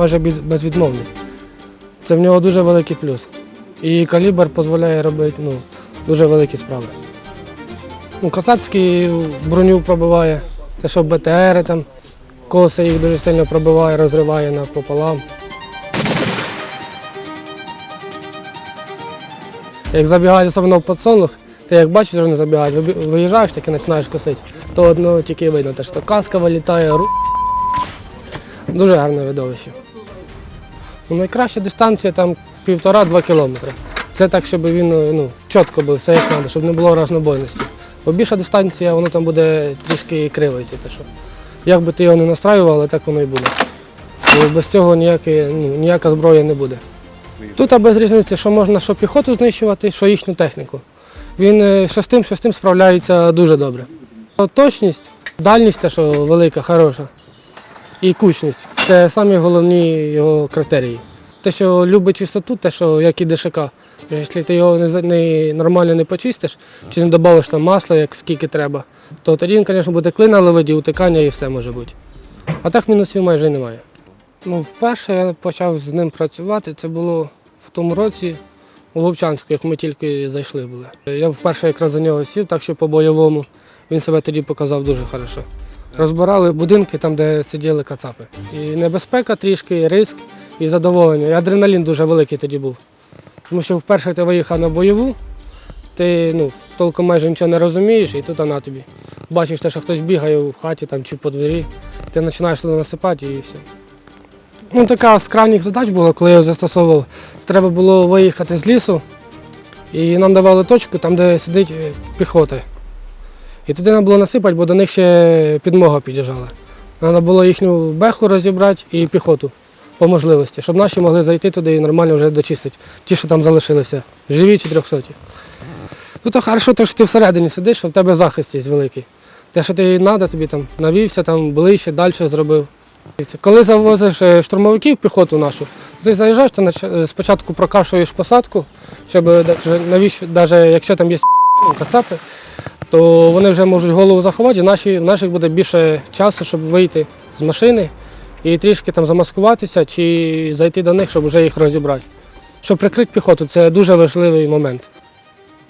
майже без- безвідмовний. Це в нього дуже великий плюс. І калібр дозволяє робити ну, дуже великі справи. Ну, Касацький броню пробиває, те, що БТРи там, коси їх дуже сильно пробиває, розриває напополам. Як забігає особливо в подсолнух, ти як бачиш, що вони забігають, виїжджаєш таки починаєш косити, то одно тільки видно, те, що каска вилітає, ру... дуже гарне видовище. Ну, найкраща дистанція там півтора-два кілометри. Це так, щоб він ну, чітко був, все як треба, щоб не було разнобойності. Бо більша дистанція, воно там буде трішки криво йти. Те, що. Як би ти його не настраював, але так воно і буде. І без цього ніякі, ну, ніяка зброя не буде. Тут а без різниці, що можна що піхоту знищувати, що їхню техніку. Він е, що з тим, що з тим справляється дуже добре. Точність, дальність те, що велика, хороша, і кучність це самі головні його критерії. Те, що любить чистоту, те, що як і ДШК. Якщо ти його не, не, нормально не почистиш, чи не додавиш там масла, як скільки треба, то тоді він, звісно, буде клина ловити, утикання і все може бути. А так мінусів майже немає. Ну, вперше я почав з ним працювати, це було в тому році у Вовчанську, як ми тільки зайшли були. Я вперше якраз за нього сів, так що по-бойовому він себе тоді показав дуже хорошо. Розбирали будинки там, де сиділи кацапи. І небезпека трішки, і риск, і задоволення. І адреналін дуже великий тоді був. Тому що вперше ти виїхав на бойову, ти ну, толком майже нічого не розумієш, і тут вона тобі. Бачиш те, що хтось бігає в хаті там, чи по дворі, ти починаєш туди насипати і все. Ну, така з крайніх задач була, коли я його застосовував. Треба було виїхати з лісу, і нам давали точку, там, де сидить е, піхота. І туди треба було насипати, бо до них ще підмога під'їжджала. Треба було їхню беху розібрати і піхоту по можливості, щоб наші могли зайти туди і нормально вже дочистити. Ті, що там залишилися, живі чи трьохсоті. Ну то хорошо, то, що ти всередині сидиш, що в тебе захист є великий. Те, що тобі треба, тобі там навівся, там ближче, далі зробив. Коли завозиш е, штурмовиків піхоту нашу, то ти заїжджаєш, ти е, спочатку прокашуєш посадку, щоб е, навіщо, навіть якщо там є кацапи, то вони вже можуть голову заховати, і в наших буде більше часу, щоб вийти з машини і трішки там замаскуватися чи зайти до них, щоб вже їх розібрати. Щоб прикрити піхоту, це дуже важливий момент.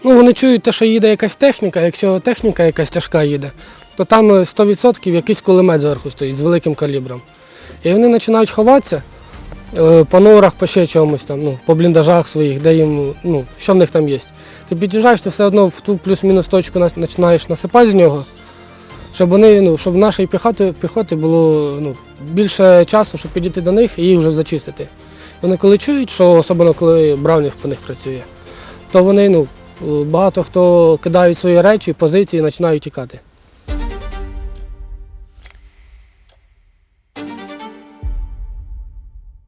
Ну, вони чують те, що їде якась техніка, якщо техніка якась тяжка їде, то там е, 100% якийсь кулемет зверху стоїть з великим калібром. І вони починають ховатися по норах, по ще чомусь, там, ну, по бліндажах своїх, де їм, ну, що в них там є. Ти під'їжджаєш, ти все одно в ту плюс-мінус точку починаєш насипати з нього, щоб вони, ну, щоб нашої піхоти, піхоти було ну, більше часу, щоб підійти до них і їх вже зачистити. Вони коли чують, що особливо коли Браунінг по них працює, то вони ну, багато хто кидають свої речі, позиції і починають тікати.